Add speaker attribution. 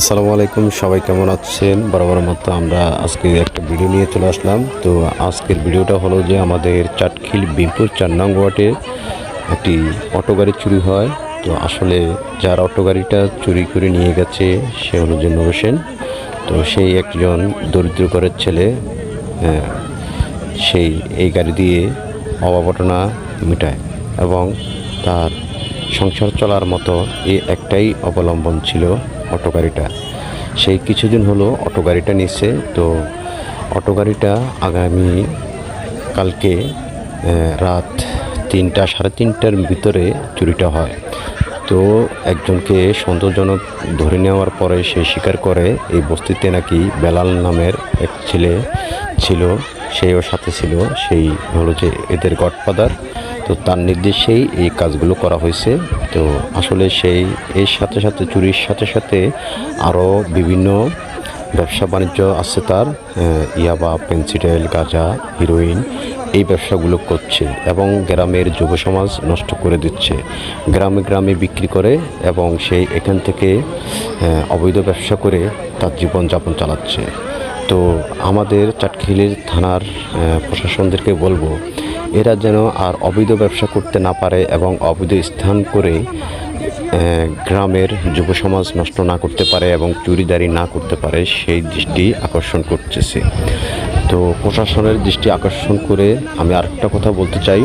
Speaker 1: আসসালামু আলাইকুম, সবাই কেমন আছেন? বরাবর মতো আমরা আজকে একটা ভিডিও নিয়ে চলে আসলাম। তো আজকের ভিডিওটা হলো যে আমাদের চাটখিল বিমপুর চার নং ওয়ার্ডে একটি অটো গাড়ি চুরি হয়। তো আসলে যার অটো গাড়িটা চুরি করে নিয়ে গেছে, সে হলো যে হোসেন তো সেই একজন দরিদ্র ঘরের ছেলে সেই এই গাড়ি দিয়ে অভাবটনা মেটায় এবং তার সংসার চলার মতো এ একটাই অবলম্বন ছিল অটো গাড়িটা। সেই কিছুদিন হলো অটো গাড়িটা নিচ্ছে তো অটো গাড়িটা আগামী কালকে রাত তিনটা, সাড়ে তিনটার ভিতরে চুরিটা হয়। তো একজনকে সন্দেহজনক ধরে নেওয়ার পরে সে স্বীকার করে এই বস্তিতে নাকি বেলাল নামের এক ছেলে ছিল, সেও সাথে ছিল, সেই হলো যে এদের গডফাদার। তো তার নির্দেশেই এই কাজগুলো করা হয়েছে। তো আসলে সেই, এর সাথে সাথে, চুরির সাথে সাথে আরও বিভিন্ন ব্যবসা বাণিজ্য আছে তার ইয়াবা, পেন্সিডেল, গাঁজা, হিরোইন, এই ব্যবসাগুলো করছে এবং গ্রামের যুব সমাজ নষ্ট করে দিচ্ছে। গ্রামে গ্রামে বিক্রি করে এবং সেই এখান থেকে অবৈধ ব্যবসা করে তার জীবনযাপন চালাচ্ছে। তো আমাদের চাটখিলের থানার প্রশাসনদেরকে বলব, এরা যেন আর অবৈধ ব্যবসা করতে না পারে এবং অবৈধ স্থান করে গ্রামের যুব সমাজ নষ্ট না করতে পারে এবং চুরিদারি না করতে পারে, সেই দৃষ্টি আকর্ষণ করতেছে। তো প্রশাসনের দৃষ্টি আকর্ষণ করে আমি আরেকটা কথা বলতে চাই।